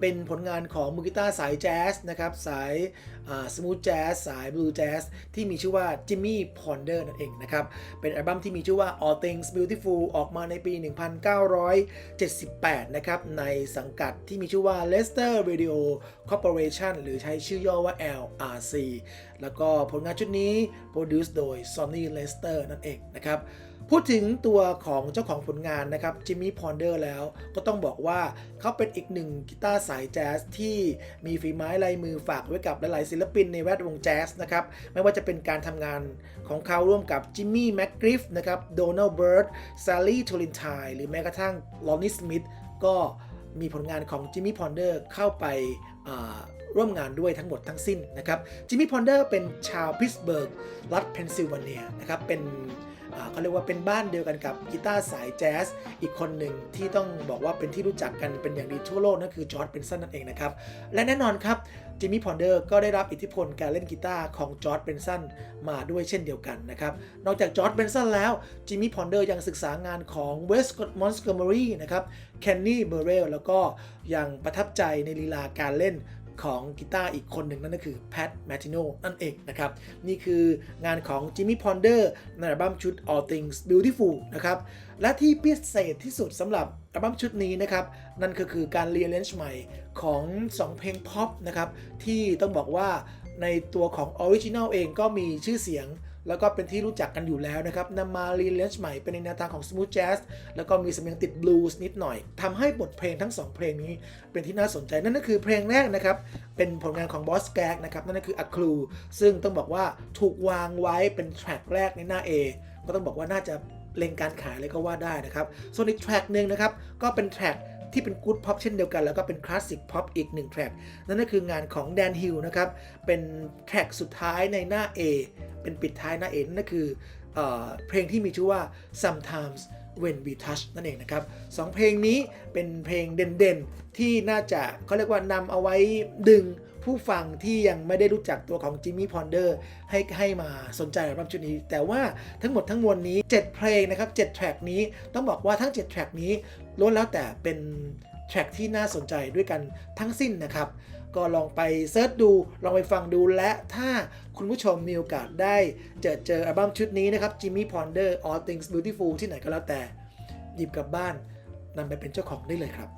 เป็นผลงานของมือกีตาร์สายแจ๊สนะครับสายสมูทแจ๊สสายบลูแจ๊สที่มีชื่อว่าจิมมี่พอนเดอร์นั่นเองนะครับ เป็นอัลบั้มที่มีชื่อว่า All Things Beautiful ออกมาในปี 1978 นะครับ ในสังกัดที่มีชื่อว่า Lester Radio Corporation หรือใช้ชื่อย่อว่า LRC แล้วก็ผลงานชุดนี้ Produced โดย Sonny Lester นั่นเองนะครับ พูดถึงตัวของเจ้าของผลงานนะครับจิมมี่พอนเดอร์แล้วก็ต้องบอกว่าเขาเป็นอีกหนึ่งกีตาร์สายแจ๊สที่มีฝีไม้ลายมือฝากไว้กับหลายๆศิลปินในแวดวงแจ๊สนะครับไม่ว่าจะเป็นการทำงานของเขาร่วมกับจิมมี่แม็กกริฟนะครับโดนัลด์เบิร์ดซาลีทูลินไทหรือแม้กระทั่งลอนนี่สมิธก็มีผลงานของจิมมี่พอนเดอร์เข้าไปร่วมงานด้วยทั้งหมดทั้งสิ้นนะครับจิมมี่พอนเดอร์เป็นชาวพิตสเบิร์กรัฐเพนซิลเวเนียนะครับเป็น เขาเรียกว่าเป็นบ้านเดียวกันกับกีตาร์สายแจ๊สอีกคนหนึ่งที่ต้องบอกว่าเป็นที่รู้จักกันเป็นอย่างดีทั่วโลกนั่นคือจอร์ดเบนสันนั่นเองนะครับและแน่นอนครับจิมมี่พอนเดอร์ก็ได้รับอิทธิพลการเล่นกีตาร์ของจอร์ดเบนสันมาด้วยเช่นเดียวกันนะครับนอกจากจอร์ดเบนสันแล้วจิมมี่พอนเดอร์ยังศึกษางานของเวสต์มอนสเกอร์มอรีนะครับเคนนี่เบอร์เรลแล้วก็ยังประทับใจในลีลาการเล่น ของกีตาร์อีกคนหนึ่งนั่นก็คือแพทแมติโนนั่นเองนะครับ นี่คืองานของจิมมี่พอนเดอร์ในอัลบั้มชุด All Things Beautiful นะครับ และที่พิเศษที่สุดสำหรับอัลบั้มชุดนี้นะครับ นั่นก็คือการเรียนเลนจ์ใหม่ของ 2 เพลงพ็อปนะครับ ที่ต้องบอกว่าในตัวของออริจินัลเองก็มีชื่อเสียง แล้วก็เป็นที่รู้จักกันอยู่แล้วนะครับนำมารีเลนจ์ใหม่เป็นในแนวทางของ Smooth Jazz แล้วก็มีสำเนียงติดบลูส์นิดหน่อยทำให้บทเพลงทั้ง 2 เพลงนี้เป็นที่น่าสนใจนั่นก็คือเพลงแรกนะครับ เป็นผลงานของบอสแกกนะครับ นั่นก็คือ A Clue ซึ่งต้องบอกว่าถูกวางไว้เป็นแทร็กแรกในหน้า A ก็ต้องบอกว่าน่าจะเล็งการขายเลยก็ว่าได้นะครับส่วนอีกแทร็กหนึ่งนะครับก็เป็นแทร็ก ที่เป็นกู๊ดพ็อปเช่นเดียวกัน แล้วก็เป็นคลาสสิกพ็อปอีกหนึ่งแทร็กนั่นก็คืองานของแดนฮิลนะครับ เป็นแทร็กสุดท้ายในหน้า A เป็นปิดท้ายหน้า A นั่นก็คือเออเพลงที่มีชื่อว่า sometimes when we touch นั่นเองนะครับสองเพลงนี้เป็นเพลงเด่นๆ ที่น่าจะเขาเรียกว่านำเอาไว้ดึง ผู้ฟังที่ยังไม่ได้รู้จักตัวของจิมมี่พอนเดอร์ให้ให้มาสนใจอัลบั้มชุดนี้ แต่ว่าทั้งหมดทั้งมวลนี้ 7 เพลงนะครับ 7 แทร็กนี้ต้องบอกว่าทั้ง 7 แทร็กนี้ล้วนแล้วแต่เป็นแทร็กที่น่าสนใจด้วยกันทั้งสิ้นนะครับ ก็ลองไปเซิร์ชดู ลองไปฟังดูและถ้าคุณผู้ชมมีโอกาสได้เจอเจออัลบั้มชุดนี้นะครับ Jimmy Ponder All Things Beautiful ที่ไหนก็แล้วแต่ หยิบกลับบ้านนำไปเป็นเจ้าของได้เลยครับ